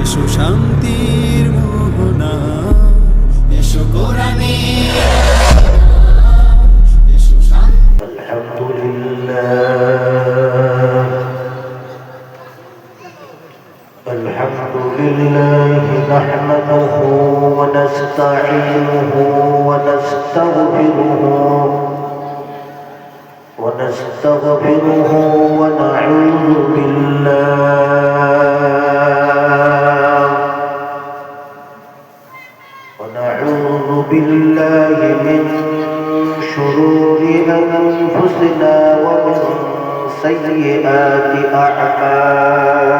এসো শান্তির মোহনা এসো কোরআনে এসো শান্তি الحمد لله الحمد لله نحمده ونستعينه ونستغفره ونستغفره ونعوذ بالله ونعوذ بالله من شرور أنفسنا ومن سيئات أعمالنا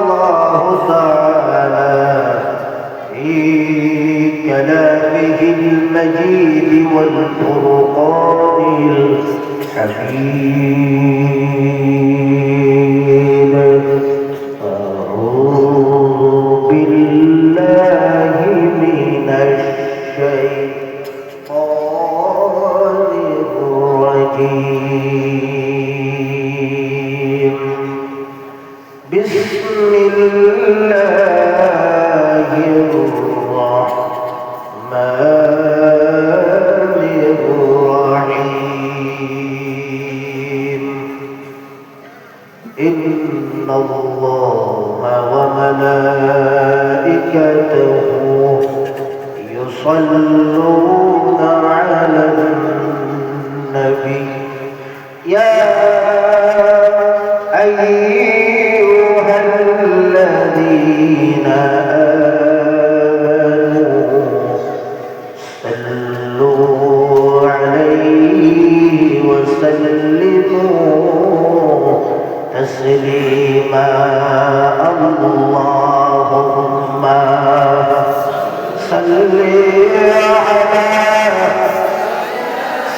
المجيد والفرقان الحكيم أعوذ بالله من الشيطان الرجيم. بسم الله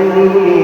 سيدنا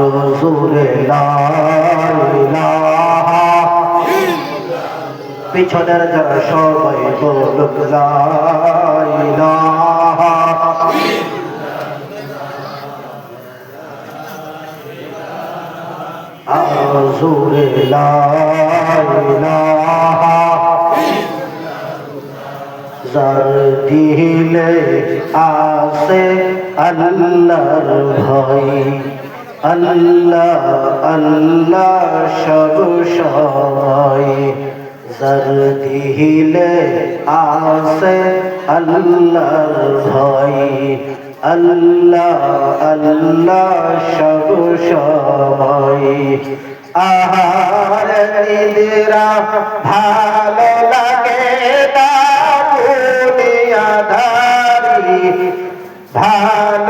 আরও জোরে লা ইলাহা পিছনের যারা সবাই বলুক লা ইলাহা আরও জোরে লা ইলাহা যার দিলে আসে আল্লাহর ভয়। আল্লাহ আল্লাহ সব সময় যার আসে আল্লাহর ভয়। আল্লাহ আল্লাহ সব সময় আহার নিদিরা ভালো লাগে না দুনিয়াদারি ভালো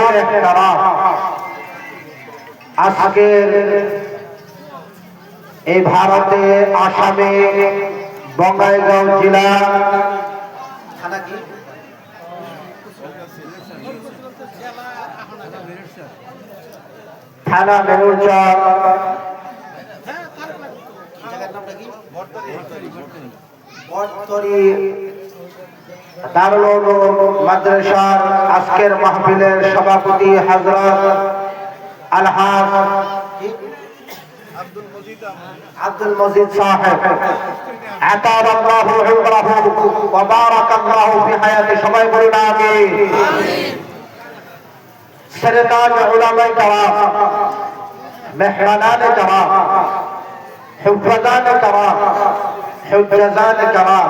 তাদের একটা রাত। আজকের এই ভারতে আসামে বঙ্গাইগাঁও জেলা থানা মেরুচর বর্তরি দারুল উলুম মাদ্রাসার আজকের মাহফিলের সভাপতি হযরত আলহাজ আব্দুল মজিদ সাহেব আতার আল্লাহু উমরাহু ওয়া বারাকাল্লাহু ফি হায়াতি সবাই বলুন আমিন সরতাজ উলামায়ে کرام মেহমানান کرام حفظان کرام حجزان کرام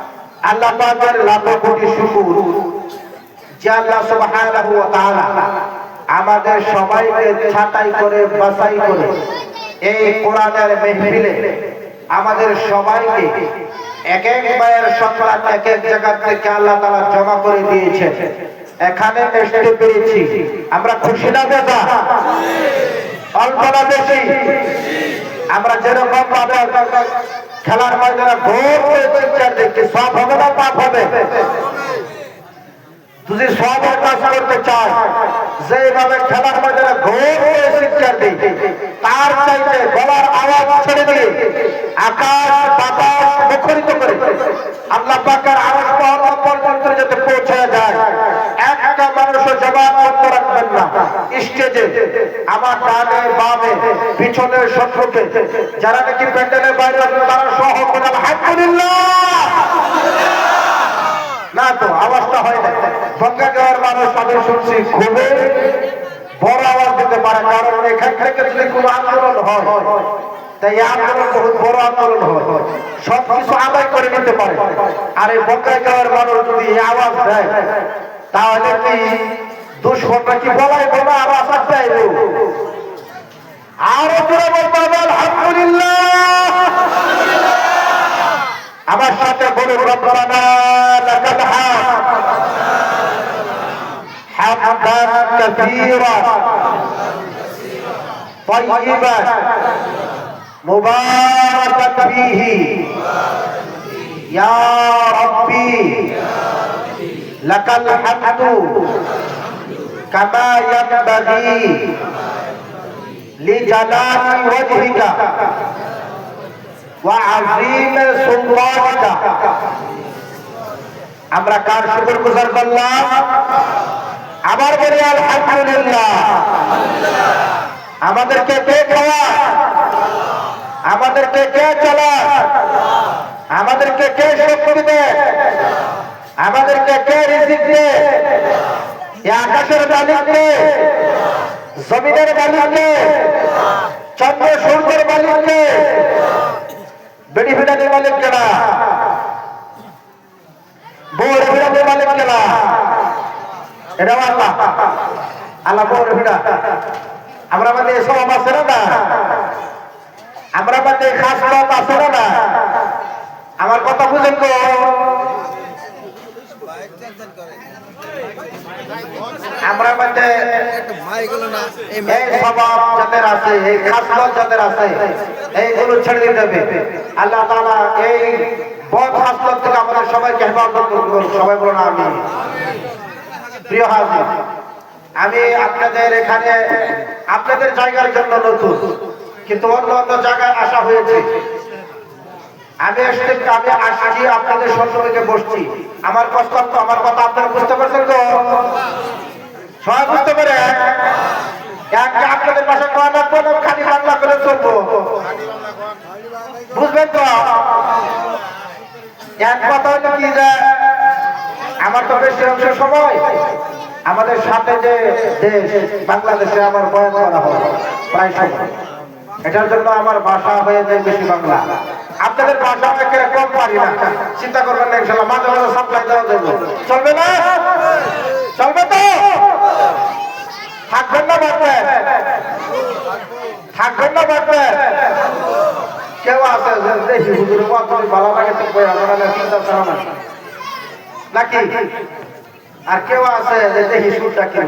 আল্লাহ পাকের লাখো কোটি শুকুর। যে আল্লাহ সুবহানাহু ওয়া তাআলা আমাদের সবাইকে ছাঁটাই করে, বাছাই করে এই কোরআনের মেহফিলে আমাদের সবাইকে এক এক ভাইয়ের সন্তান এক এক জায়গা থেকে আল্লাহ তাআলা জমা করে দিয়েছে এখানে আসতে পেরেছি আমরা খুশি না বেদা অল্প না বেশি? আমরা যেরকম খেলার ময়দানে করে চিৎকার দেখছি সব হবে না পাপ হবে। যদি সবের কাজ করতে চায়, যেভাবে খেলার ময়দানে ঘোর করে চিৎকার দিই, তার চাইতে গলার আওয়াজ ছেড়ে দিয়ে আকাশ, বাতাস মুখরিত করে আল্লাহ পাকের মহল্লা পর্যন্ত যাতে পৌঁছে যায়। একটা মানুষও জবাব বন্ধ রাখবেন না। স্টেজে, আমার ডান, বামে পিছনে শত্রুকে যারা নাকি প্যান্ডেলের বাইরে তারা সহ আলহামদুলিল্লাহ। না তো, আওয়াজটা হয় না। বঙ্গা দেওয়ার মানুষ আমি শুনছি খুবই বড় আওয়াজ দিতে পারে, কারণ এখান থেকে যদি কোনো আন্দোলন হয়, তাই আন্দোলন বহুত বড় আন্দোলন হয়। সব কিছু আদায় করে নিতে পারে। আর এই বঙ্গা দেওয়ার মানুষ যদি আওয়াজ দেয়, তাহলে কি দুষ্কর্মটা কি বলাই বলা আর আসাদ দেয় আরও জোরে বলতে হবে, আলহামদুলিল্লাহ। আমার সাথে বলুন রব্বানা লাকাল হামদ হামদান কাসীরা طيبا مباركا فيه يا ربي لك الحمد كما ينبغي لجلال وجهك وعظيم سلطانك আমরা কার শুকর গুজার করলাম? আবার বলি, আলহামদুলিল্লাহ। আমাদেরকে কে খাওয়া আমাদেরকে কে চালা আমাদেরকে কে শক্তি দেয়? আমাদেরকে কে রিজিক এই আকাশের মালিককে জমিনের মালিককে চন্দ্র সূর্যের মালিককে বেড়ি ফিটানের মালিক কেনা বউর ফিটানের মালিক কেনা এটা আল্লাহ আল্লাহ বউর ফিটা আমরা মানে এসব আছে না আমরা মানে খাস আছে না আমার কথা বুঝেন তো আমরা মধ্যে এই স্বভাব যাদের আছে এই যাদের আছে এইগুলো ছেড়ে দিতে হবে। আল্লাহ এই বদ থেকে আমাদের সবাইকে হেফাজত সবাই বলুন আমি প্রিয় হাজির, আমি আপনাদের এখানে আপনাদের জায়গার জন্য নতুন, কিন্তু অন্য অন্য জায়গায় আসা হয়েছে। আমি আসতে আমি আসছি, আপনাদের সন্ধ্যে বসছি। আমার কষ্ট তো, আমার কথা আপনারা বুঝতে পারছেন তো? সবাই বুঝতে পারে? আপনাদের পাশে কয় না খালি বাংলা করে চলবো। বুঝবেন তো? এক কথা হলো কি যে, আমার তো বেশি অংশ সময়। আমাদের সাথে যে দেশ, বাংলাদেশে আমার বয়স করা হয়, প্রায় সময়। এটার জন্য আমার ভাষা হয়ে যায় বেশি বাংলা। আপনাদের ভাষা থেকে কম পারি না। চিন্তা করবেন না, ইনশাল্লাহ মাঝে মাঝে সাপ্লাই দেওয়া যাবে। চলবে না? চলবে তো? থাকবেন না বাড়বে থাকবেন না বাড়বে কেউ আছে দেখি হুজুর যদি ভালো লাগে তো কই আমরা চিন্তা করা না নাকি? আর কেউ আছে যে দেখি সুরটা কেউ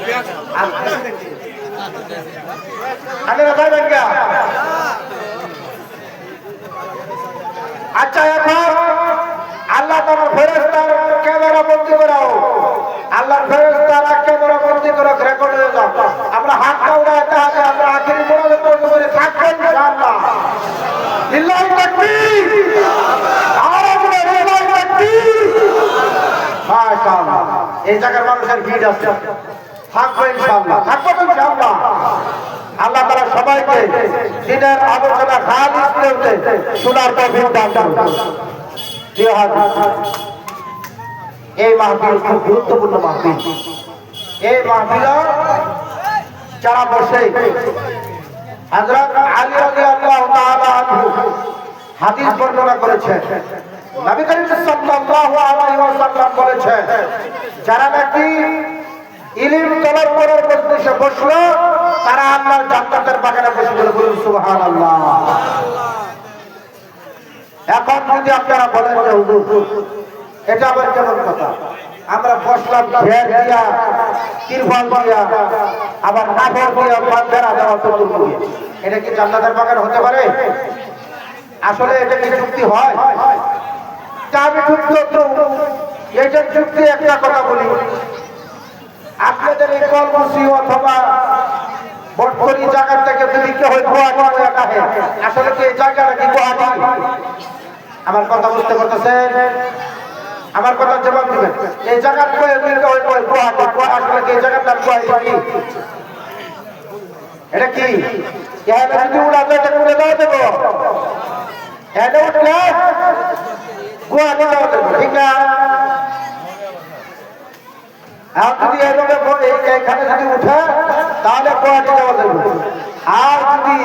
আচ্ছা এখন আল্লাহ তোমার ফেরেস্তার ক্যামেরা বন্দি করাও। আল্লাহর ফেরেস্তারা ক্যামেরা বন্দি করে রেকর্ড হয়ে যাও। আমরা হাত কাউরা একটা হাতে আমরা আখেরি মোড়াতে বন্দি করে থাকবেন, ইনশাআল্লাহ। লিল্লাহি তাকবীর। আর আমরা লিল্লাহি তাকবীর। মাশাআল্লাহ। এই জায়গার মানুষের ভিড় আছে। আল্লাহ তাআলা সবাইকে দিনের আলোচনা খালিস শোনার তৌফিক এই মাহফিল খুব গুরুত্বপূর্ণ মাহফিল এই মাহফিল যারা বসে হাদিস বর্ণনা যারা নাকি ইলিম তলব করার মজলিসে বসল, তারা আল্লাহর জান্নাতের বাগানে বসে বলে, বলুন, সুবহানাল্লাহ। এখন যদি আপনারা বলেন যে, হুজুর, এটা আবার কেমন কথা? আমরা বসলাম ঘের দিয়া তিরফল দিয়া, আবার কাপড় দিয়া বান্ধেরা দেওয়া দিয়ে এটা কি জান্নাতের বাগান হতে পারে? আসলে এটা কি যুক্তি হয়? তা আমি যুক্তি তো এটার যুক্তি একটা কথা বলি। আপনাদের এই কলমসি অথবা বটকরি জায়গা থেকে যদি কেউ গুয়াহাটি হয়ে থাকে, আসলে কি এই জায়গাটা কি গুয়াহাটি আমার কথা বুঝতে পারতেছেন? আমার কথা জবাব দিবেন। এই জায়গার কয়ে মিলতে হয় কয়ে গুয়া- আসলে কি এই জায়গাটার গুয়াহাটি এটা কি? এখানে যদি উড়া যায় তাহলে উড়ে দেওয়া দেবো এখানে উঠলে গুয়াহাটি দেওয়া দেবো ঠিক না এখন যদি এভাবে বলে এখানে যদি উঠে, তাহলে গুয়াহাটি যাওয়া যাবে। আর যদি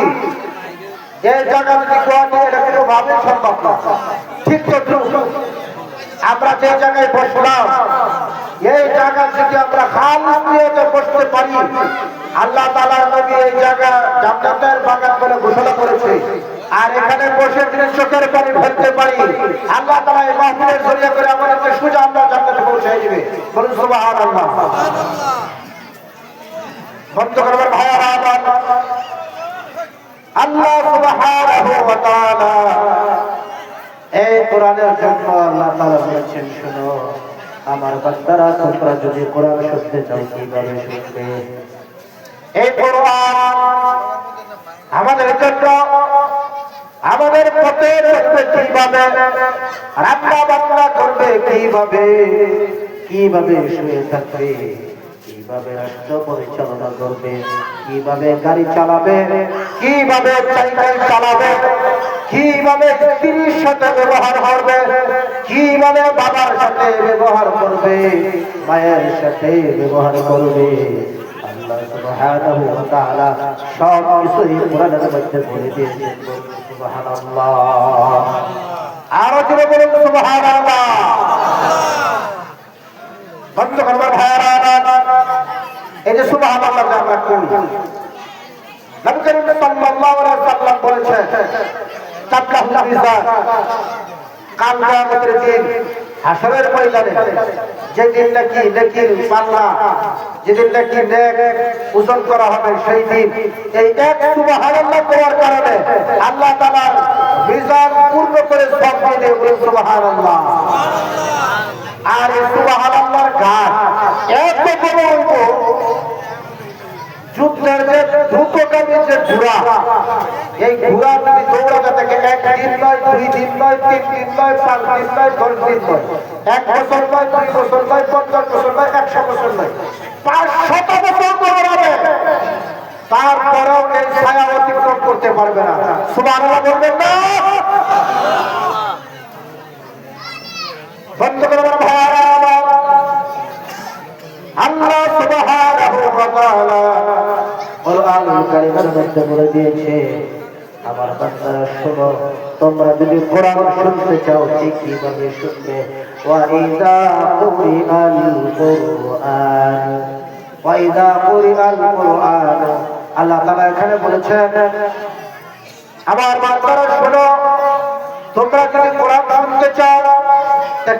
এই জায়গা যদি গুয়াহাটি এটা কোনো ভাবে সম্ভব না। ঠিক তো আমরা যে জায়গায় বসলাম, এই জায়গা থেকে আমরা খাল দিয়ে বসতে পারি, আল্লাহ তালা নবী এই জায়গা জান্নাতের বাগান বলে ঘোষণা করেছে। আর এখানে বসে যদি চোখের পানি ফেলতে পারি। আল্লাহ তালা এই মাহফিলের জড়িয়ে করে আমাদেরকে সোজা আমরা জান্নাতে পৌঁছে দিবে। বলুন সুবাহান আল্লাহ বন্ধ করবার আল্লাহ এই কোরআনের জন্য আল্লাহ বলেছেন, শুনো, আমার তোমরা যদি কোরআন শুনতে চাও শুনবে? এই কোরআন আমাদের জন্য আমাদের পথে চলবে কীভাবে? রান্না বান্না করবে কীভাবে? কীভাবে শুয়ে থাকবে? কীভাবে রাষ্ট্র পরিচালনা করবে? কীভাবে গাড়ি চালাবে? কীভাবে সাইকেল চালাবে? কীভাবে স্ত্রীর সাথে ব্যবহার করবে? কীভাবে বাবার সাথে ব্যবহার করবে? মায়ের সাথে ব্যবহার করবে? আল্লাহ সুবহানাহু ওয়া তাআলা সব কিছুই কোরআনের মধ্যে বলে দিয়েছেন। আরও জোরে বলুন সুবহানাল্লাহ। বন্ধ করবার ভাইয়ারা। এই যে সুবহানাল্লাহ যে আমরা করি। নবী করিম সাল্লাল্লাহু আলাইহি ওয়াসাল্লাম বলেছেন হাসরের ময়দানে যেদিন নাকি নেকির পাল্লা যেদিন নাকি নেক ওজন করা হবে সেই দিন। এই এক সুবহানাল্লাহ করার কারণে আল্লাহ তাআলা মিজান পূর্ণ করে সব দিয়ে বলুন সুবহানাল্লাহ। আর এই সুবহানাল্লাহর ঘাট এত বড় যুদ্ধের যে দ্রুতগামী যে ঘোড়া, এই ঘোড়া যদি দৌড়াতে থাকে একদিন নয়, দুই দিন নয়, তিন দিন নয় দিন নয় দিন নয়, এক বছর নয়, দুই বছর নয়, পঞ্চাশ বছর নয়, একশো বছর নয়, পাঁচ শত বছর দৌড়াবে। তারপরেও এই ছায়া অতিক্রম করতে পারবে না। সুবাহ বলবেন না। বন্ধ আল্লাহ সুবহানাহু মধ্যে বলে দিয়েছে, আমার বান্দারা শোনো, তোমরা যদি কোরআন শুনতে চাও ঠিক কীভাবে শুনবে। আল্লাহ এখানে বান্দারা, শোনো, তোমরা চাও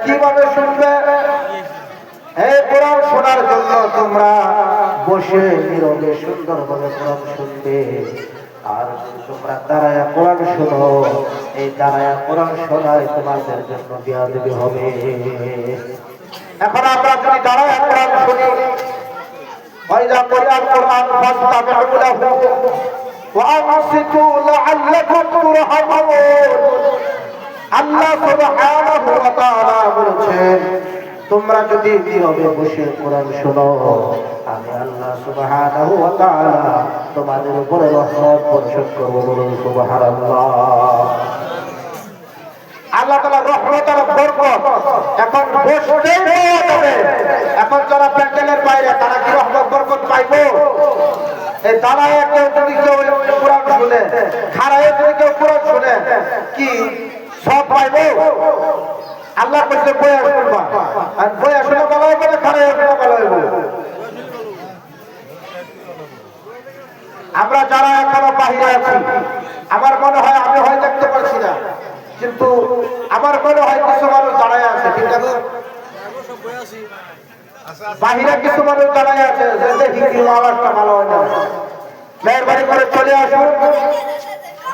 কীভাবে শুনবে এই কোরআন শোনার জন্য তোমরা বসে নীরবে সুন্দরভাবে কোরআন শুনবে আর যদি তোমরা দাঁড়ায় কোরআন শোনো এই দাঁড়ায় কোরআন শোনায় তোমাদের জন্য বিয়াদবি হবে এখন আমরা যদি দাঁড়ায় কোরআন শুনি وإذا قرأ القرآن فاستمعوا له وأنصتوا لعلكم ترحمون আল্লাহ সুবহানাহু ওয়া তাআলা বলেছেন তোমরা যদি নীরবে বসে কোরআন শোনো আমি তোমাদের উপরে রহমত বর্ষণ করব বলুন সুবহানাল্লাহ। আল্লাহ রহমত এখন এখন যারা প্যান্ডেলের বাইরে, তারা কি রহমত, বরকত কি সব পাইবো? আল্লাহ আর বইয়া শুনে ভালো হবে না খাড়ায় শুনে ভালো হবে আমরা যারা এখনও বাহিরে আছি আমার মনে হয় আমি হয় দেখতে পারছি না কিন্তু আমার মনে হয় কিছু মানুষ দাঁড়ায় আছে ঠিক আছে বাহিরে কিছু মানুষ দাঁড়ায় আছে দেখি কি আওয়াজটা ভালো হয় না। মেহরবানি করে চলে আসুন।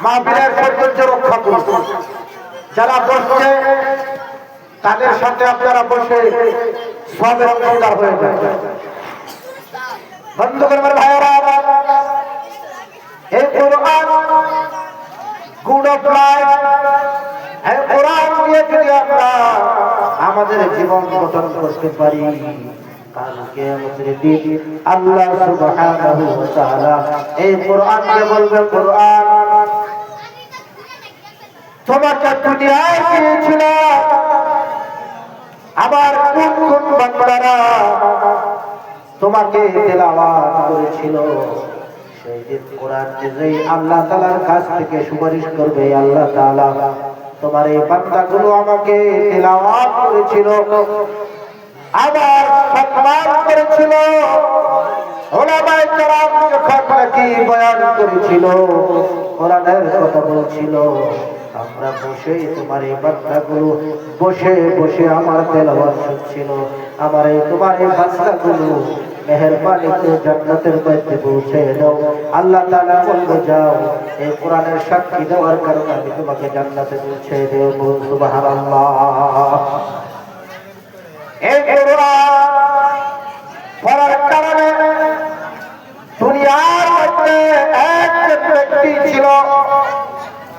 মা মাহফিলের সৌন্দর্য রক্ষা করুন। যারা বসছে, তাদের সাথে আপনারা বসে সবের অংশীদার হয়ে যান। বন্ধু করবার ভাইয়েরা এই কোরআন, গুড অফ লাইফ। এই কোরআন দিয়ে যদি আমরা আমাদের জীবন গঠন করতে পারি বলবে, কোরআন তোমাকে আবার কোন কোন বান্দারা তোমাকে তেলাওয়াত করেছিল। আল্লাহ তাআলার কাছ থেকে সুপারিশ করবে আল্লাহ তাআলা, তোমার এই বান্দাগুলো আমাকে তেলাওয়াত করেছিল। আবার করেছিল কোরআনের কথা বলছিল, আমরা বসেই তোমার এই বাচ্চাগুলো বসে বসে আমার তেলাওয়াত শুনছিল। আমার এই তোমার এই বাচ্চাগুলো মেহরবানি করে জান্নাতের আল্লাহ যাও তোমাকে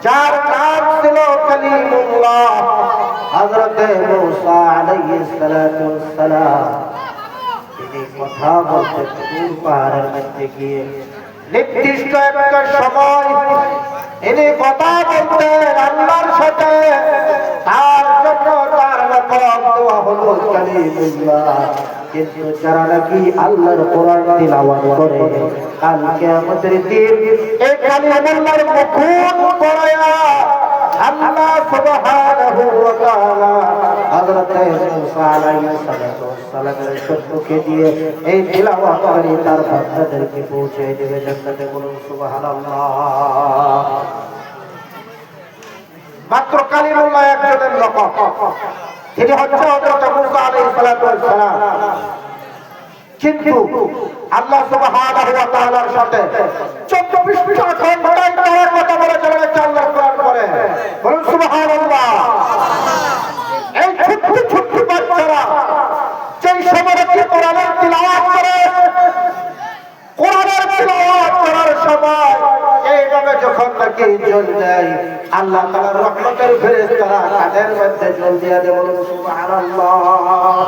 যার নাম ছিল কালিমুল্লাহ, হযরতে মূসা আলাইহিস সালাতু সালাম তিনি কথা বলতে তুর পাহাড়ের মধ্যে গিয়ে নির্দিষ্ট একটা সময় তিনি কথা বলতেন আল্লাহর সাথে তার জন্য তার দোয়া হলো কালিমুল্লাহ। কিন্তু যারা নাকি আল্লাহর কোরআন তিলাওয়াত করে কালকে আমাদের দিন এই কালিমুল্লাহর মুকুট পড়ায়া। আল্লাহ সুবহানাহু ওয়া তাআলা হযরত মূসা আলাইহিস সালাতু সালামের সম্মুখে দিয়ে এই তিলাওয়াতকারী তার বান্দাদেরকে পৌঁছে দেবে জান্নাতে। বলুন সুবহানাল্লাহ। মাত্র কালিমুল্লাহ একজনের লোক তিনি হচ্ছে হযরত মূসা আলাইহিস সালাতু কিন্তু আল্লাহ সুবহানাহু সাথে 24 ঘন্টায় তার কথা বলে চলে গেছে আল্লাহর কোরআন পড়ে। বলুন সুবহানাল্লাহ। এই ছোট্ট ছোট্ট বাচ্চারা যেই সময় কি কোরআনের তিলাওয়াত করে, কোরআনের তিলাওয়াত করার সময় এইভাবে যখন নাকি জল দেয় আল্লাহ তাআলার রহমতের ফেরেশতারা কাদের মধ্যে জল সুবহানাল্লাহ।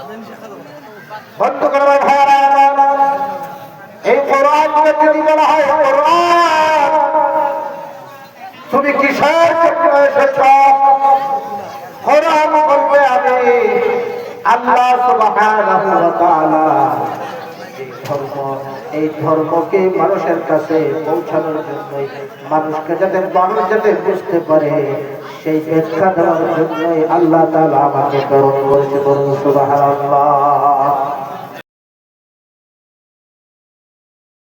ভাইয়ারা। এই যদি বলা হয় কোরআন। তুমি কিসের জন্য এসেছ? কোরআন বলবে আমি আল্লাহ সুবহানাহু ওয়া তাআলা। এই ধর্ম, এই ধর্মকে মানুষের কাছে পৌঁছানোর জন্য মানুষকে যাতে মানুষ যাতে বুঝতে পারে, সেই ব্যাখ্যা দেওয়ার জন্যই আল্লাহ তালা আমাকে প্রেরণ করেছে বলুন সুবহানাল্লাহ।